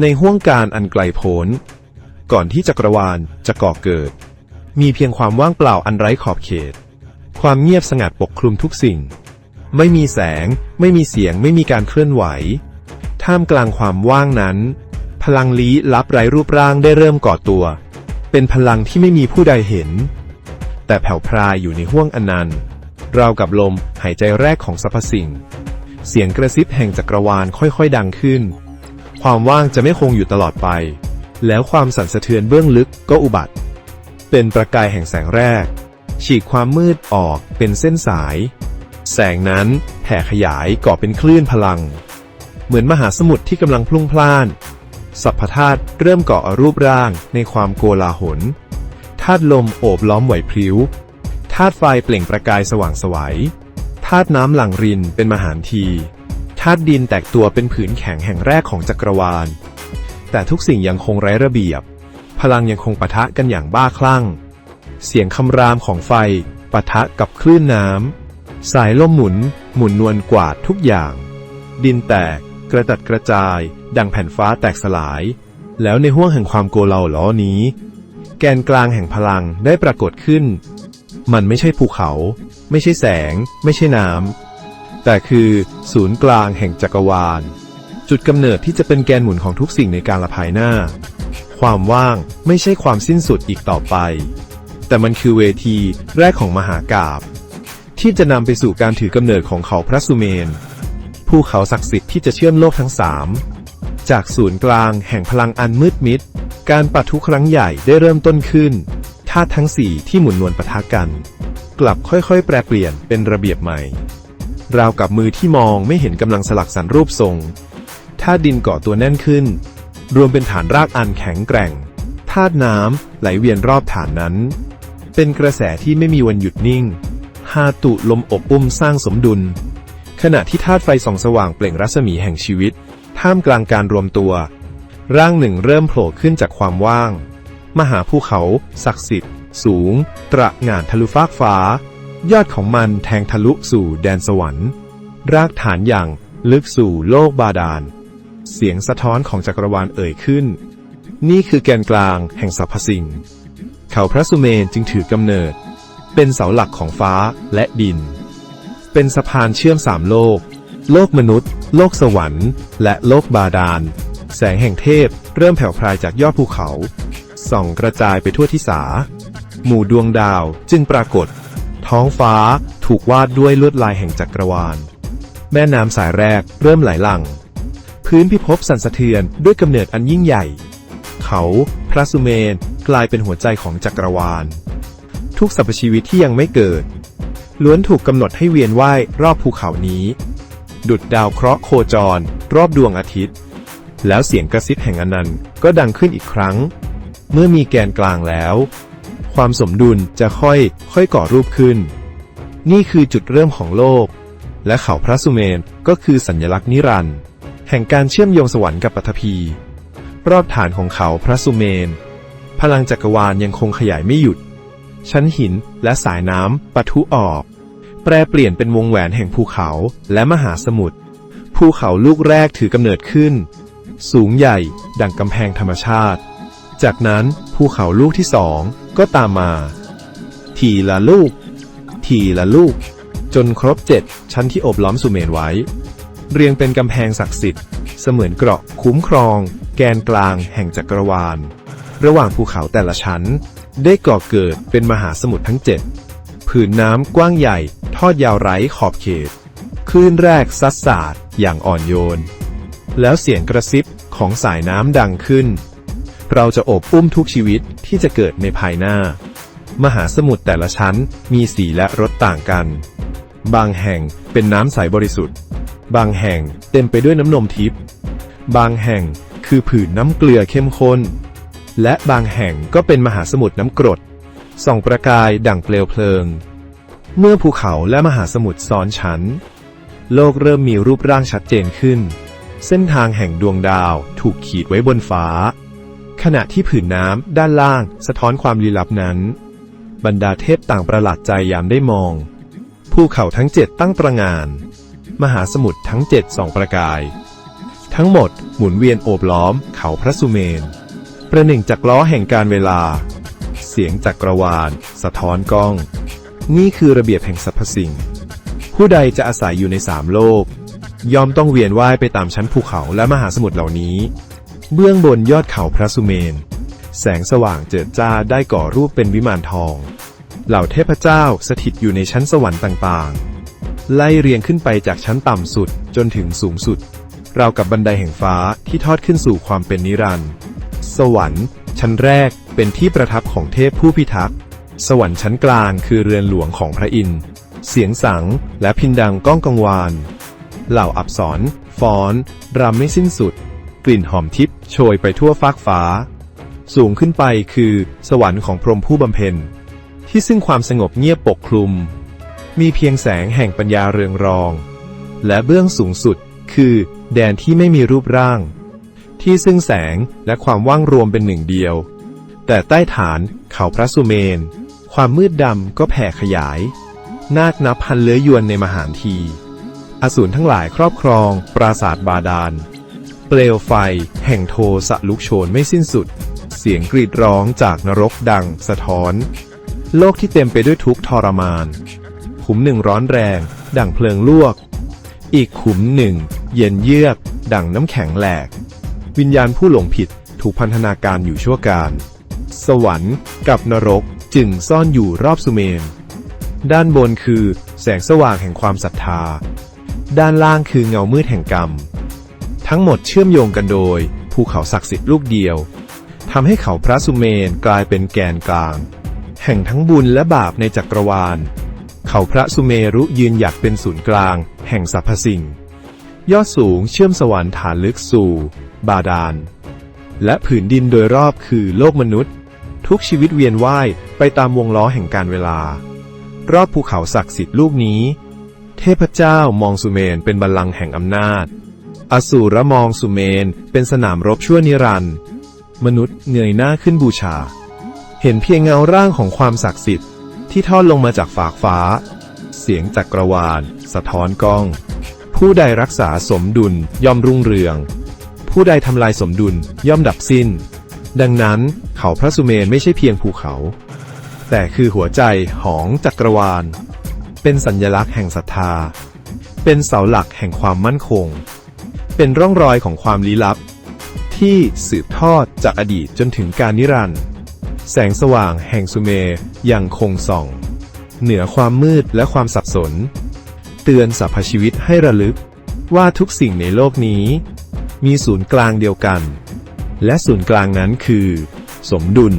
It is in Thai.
ในห้วงการอันไกลโพ้น ก่อนที่จักรวาลจะก่อเกิด มีเพียงความว่างเปล่าอันไร้ขอบเขต ความเงียบสงัดปกคลุมทุกสิ่ง ไม่มีแสง ไม่มีเสียง ไม่มีการเคลื่อนไหว ท่ามกลางความว่างนั้น พลังลี้ลับไร้รูปร่างได้เริ่มก่อตัว เป็นพลังที่ไม่มีผู้ใดเห็น แต่แผ่วพรายอยู่ในห้วงอนันต์ราวกับลมหายใจแรกของสรรพสิ่ง เสียงกระซิบแห่งจักรวาลค่อยๆ ดังขึ้น ความว่างจะไม่คงอยู่ตลอดไป แล้วความสั่นสะเทือนเบื้องลึกก็อุบัติ เป็นประกายแห่งแสงแรก ฉีกความมืดออกเป็นเส้นสาย แสงนั้นแผ่ขยายก่อเป็นคลื่นพลัง เหมือนมหาสมุทรที่กำลังพลุ่งพล่านสัพพธาตุเริ่มก่อรูปร่างในความโกลาหลธาตุลมโอบล้อมไหวพริ้วธาตุไฟเปล่งประกายสว่างสวัยธาตุน้ำหลั่งรินเป็นมหานทีาตุดินแตกตัวเป็นผืนแข็งแห่งแรกของจักรวาล แต่ทุกสิ่งยังคงไร้ระเบียบ พลังยังคงปะทะกันอย่างบ้าคลั่ง เสียงคำรามของไฟปะทะกับคลื่นน้ำ สายลมหมุน หมุนนวลกวาดทุกอย่าง ดินแตก กระจัดกระจาย ดังแผ่นฟ้าแตกสลาย แล้วในห้วงแห่งความโกลาหลอนี้ แกนกลางแห่งพลังได้ปรากฏขึ้น มันไม่ใช่ภูเขา ไม่ใช่แสง ไม่ใช่น้ำ แต่คือศูนย์กลางแห่งจักรวาล จุดกำเนิดที่จะเป็นแกนหมุนของทุกสิ่งในการละภายหน้า ความว่างไม่ใช่ความสิ้นสุดอีกต่อไป แต่มันคือเวทีแรกของมหากาบที่จะนำไปสู่การถือกำเนิดของเขาพระสุเมนภูเขาศักดิ์สิทธิ์ที่จะเชื่อมโลกทั้งสามจากศูนย์กลางแห่งพลังอันมืดมิด การปะทุครั้งใหญ่ได้เริ่มต้นขึ้นธาตุทั้งสี่ที่หมุนวลปะทะกัน กลับค่อยๆ แปรเปลี่ยนเป็นระเบียบใหม่ ราวกับมือที่มองไม่เห็นกำลังสลักสรรรูปทรงธาตุดินเกาะตัวแน่นขึ้น รวมเป็นฐานรากอันแข็งแกร่งธาตุน้ำไหลเวียนรอบฐานนั้น เป็นกระแสที่ไม่มีวันหยุดนิ่งฮาตุลมอบอุ้มสร้างสมดุล ขณะที่ธาตุไฟส่องสว่างเปล่งรัศมีแห่งชีวิต ท่ามกลางการรวมตัว ร่างหนึ่งเริ่มโผล่ขึ้นจากความว่าง มหาภูเขา ศักดิ์สิทธิ์ สูง ตระหง่านทะลุฟากฟ้า ยอดของมันแทงทะลุสู่แดนสวรรค์ รากฐานอย่างลึกสู่โลกบาดาล เสียงสะท้อนของจักรวาลเอ่ยขึ้น นี่คือแกนกลางแห่งสรรพสิ่ง เขาพระสุเมนจึงถือกำเนิด เป็นเสาหลักของฟ้าและดิน เป็นสะพานเชื่อมสามโลก โลกมนุษย์ โลกสวรรค์ และโลกบาดาล แสงแห่งเทพเริ่มแผ่วพรายจากยอดภูเขา ส่องกระจายไปทั่วทิศาหมู่ดวงดาวจึงปรากฏ ท้องฟ้าถูกวาดด้วยลวดลายแห่งจักรวาล แม่น้ำสายแรกเริ่มไหลหลั่ง พื้นพิภพสั่นสะเทือนด้วยกำเนิดอันยิ่งใหญ่ เขาพระสุเมนกลายเป็นหัวใจของจักรวาล ทุกสรรพชีวิตที่ยังไม่เกิด ล้วนถูกกำหนดให้เวียนว่ายรอบภูเขานี้ ดุดดาวเคราะห์โคจร รอบดวงอาทิตย์ แล้วเสียงกระซิบแห่งอนันต์ก็ดังขึ้นอีกครั้ง เมื่อมีแกนกลางแล้ว ความสมดุลจะค่อยค่อยก่อรูปขึ้น นี่คือจุดเริ่มของโลก และเขาพระสุเมนก็คือสัญลักษณ์นิรันดร์แห่งการเชื่อมโยงสวรรค์กับปฐพี รอบฐานของเขาพระสุเมน พลังจักรวาลยังคงขยายไม่หยุด ชั้นหินและสายน้ำปะทุออก แปรเปลี่ยนเป็นวงแหวนแห่งภูเขาและมหาสมุทรภูเขาลูกแรกถือกำเนิดขึ้น สูงใหญ่ ดังกำแพงธรรมชาติ จากนั้นภูเขาลูกที่สอง ก็ตามมา ทีละลูก ทีละลูก จนครบเจ็ดชั้นที่อบล้อมสุเมนไว้ เรียงเป็นกำแพงศักดิ์สิทธิ์ เสมือนเกราะคุ้มครอง แกนกลางแห่งจักรวาล ระหว่างภูเขาแต่ละชั้น ได้ก่อเกิดเป็นมหาสมุทรทั้งเจ็ดผืนน้ำกว้างใหญ่ ทอดยาวไร้ขอบเขตคลื่นแรกซัดสาดอย่างอ่อนโยน แล้วเสียงกระซิบของสายน้ำดังขึ้น เราจะโอบอุ้มทุกชีวิตที่จะเกิดในภายหน้า มหาสมุทรแต่ละชั้นมีสีและรสต่างกัน บางแห่งเป็นน้ำใสบริสุทธิ์ บางแห่งเต็มไปด้วยน้ำนมทิพย์บางแห่งคือผืนน้ำเกลือเข้มข้น และบางแห่งก็เป็นมหาสมุทรน้ำกรดส่องประกายดั่งเปลวเพลิง เมื่อภูเขาและมหาสมุทรซ้อนชั้น โลกเริ่มมีรูปร่างชัดเจนขึ้น เส้นทางแห่งดวงดาวถูกขีดไว้บนฟ้า ขณะที่ผืนน้ำด้านล่างสะท้อนความลี้ลับนั้น บรรดาเทพต่างประหลาดใจยามได้มอง ภูเขาทั้งเจ็ดตั้งตระงาน มหาสมุทรทั้งเจ็ดส่องประกาย ทั้งหมดหมุนเวียนโอบล้อมเขาพระสุเมน ประหนึ่งจากล้อแห่งการเวลา เสียงจากกรวาล สะท้อนกล้อง นี่คือระเบียบแห่งสรรพสิ่ง ผู้ใดจะอาศัยอยู่ในสามโลก ยอมต้องเวียนว่ายไปตามชั้นภูเขาและมหาสมุทรเหล่านี้ เบื้องบนยอดเขาพระสุเมน แสงสว่างเจิดจ้าได้ก่อรูปเป็นวิมานทอง เหล่าเทพเจ้าสถิตอยู่ในชั้นสวรรค์ต่างๆ ไล่เรียงขึ้นไปจากชั้นต่ำสุดจนถึงสูงสุด ราวกับบันไดแห่งฟ้าที่ทอดขึ้นสู่ความเป็นนิรันดร์สวรรค์ ชั้นแรกเป็นที่ประทับของเทพผู้พิทักษ์สวรรค์ชั้นกลางคือเรือนหลวงของพระอินทร์เสียงสังและพินดังก้องกังวาน เหล่าอับสรฟ้อนรำไม่สิ้นสุด กลิ่นหอมทิพย์โชยไปทั่วฟากฟ้า สูงขึ้นไปคือ สวรรค์ของพรหมผู้บำเพ็ญ ที่ซึ่งความสงบเงียบปกคลุม มีเพียงแสงแห่งปัญญาเรืองรอง และเบื้องสูงสุดคือ แดนที่ไม่มีรูปร่าง ที่ซึ่งแสงและความว่างรวมเป็นหนึ่งเดียว แต่ใต้ฐานเขาพระสุเมน ความมืดดำก็แผ่ขยาย นาคนับพันเลื้อยยวนในมหาที อสูรทั้งหลายครอบครองปราสาทบาดาล เปลวไฟ แห่งโทสะลุกโชนไม่สิ้นสุด เสียงกรีดร้องจากนรกดัง สะท้อน โลกที่เต็มไปด้วยทุกข์ทรมานขุมหนึ่งร้อนแรง ดั่งเพลิงลวก อีกขุมหนึ่ง เย็นเยือก ดั่งน้ำแข็งแหลก วิญญาณผู้หลงผิดถูกพันธนาการอยู่ชั่วการ สวรรค์กับนรกจึงซ่อนอยู่รอบสุเมน ด้านบนคือแสงสว่างแห่งความศรัทธา ด้านล่างคือเงามืดแห่งกรรม ทั้งหมดเชื่อมโยงกันโดย ภูเขาศักดิ์สิทธิ์ลูกเดียวทำให้เขาพระสุเมนกลายเป็นแกนกลาง แห่งทั้งบุญและบาปในจักรวาล เขาพระสุเมรุยืนหยัดเป็นศูนย์กลาง แห่งสรรพสิ่ง ยอดสูงเชื่อมสวรรค์ฐานลึกสู่ บาดาล และผืนดินโดยรอบคือโลกมนุษย์ ทุกชีวิตเวียนว่ายไปตามวงล้อแห่งการเวลา รอบภูเขาศักดิ์สิทธิ์ลูกนี้ เทพเจ้ามองสุเมนเป็นบัลลังก์แห่งอำนาจ อสูรมองสุเมน เป็นสนามรบชั่วนิรันดร์มนุษย์เงยหน้าขึ้นบูชา เห็นเพียงเงาร่างของความศักดิ์สิทธิ์ที่ทอดลงมาจากฝากฟ้า เสียงจักรวาล สะท้อนกล้อง ผู้ใดรักษาสมดุลย่อมรุ่งเรือง ผู้ใดทำลายสมดุลย่อมดับสิ้น ดังนั้นเขาพระสุเมนไม่ใช่เพียงภูเขา แต่คือหัวใจของจักรวาล เป็นสัญลักษณ์แห่งศรัทธา เป็นเสาหลักแห่งความมั่นคง เป็นร่องรอยของความลี้ลับ ที่สืบทอดจากอดีตจนถึงการนิรันดร์แสงสว่างแห่งสุเมร์ยังคงส่อง เหนือความมืดและความสับสน เตือนสรรพชีวิตให้ระลึกว่าทุกสิ่งในโลกนี้ มีศูนย์กลางเดียวกัน และศูนย์กลางนั้นคือ สมดุล